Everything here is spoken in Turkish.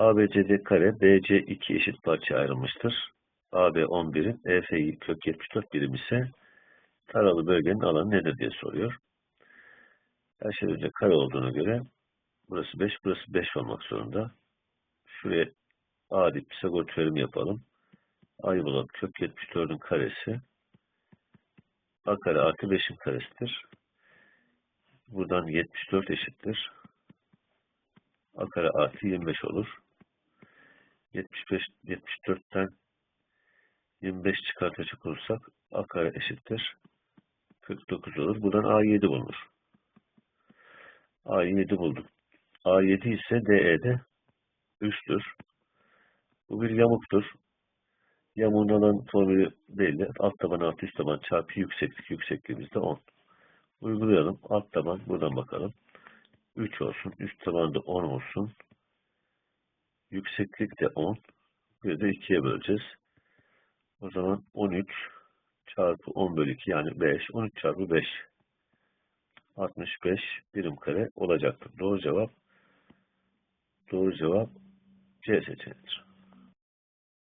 ABCD kare BC 2 eşit parçaya ayrılmıştır. AB 10 birim, EF'yi kök 74 birim ise taralı bölgenin alanı nedir diye soruyor. Her şeyden önce kare olduğuna göre burası 5, burası 5 olmak zorunda. Şuraya adi Pisagor teoremi yapalım. A'yı bulalım. Kök 74'ün karesi A kare artı 5'in karesidir. Buradan 74 eşittir. A kare artı 25 olur. 75, 74'ten 25 çıkartacak olursak A kare eşittir. 49 olur. Buradan A7 bulunur. A'yı 7 bulduk. A7 ise DE'de 3'tür. Bu bir yamuktur. Yamuğun alan formülü belli. Alt taban artı üst taban çarpı yükseklik. Yüksekliğimiz de 10. Uygulayalım. Alt taban buradan bakalım. 3 olsun. Üst taban da 10 olsun. Yükseklik de 10. Bir de 2'ye böleceğiz. O zaman 13 çarpı 10 bölü 2 yani 5. 13 çarpı 5. 65 birim kare olacaktır. Doğru cevap doğru cevap C seçeneğidir.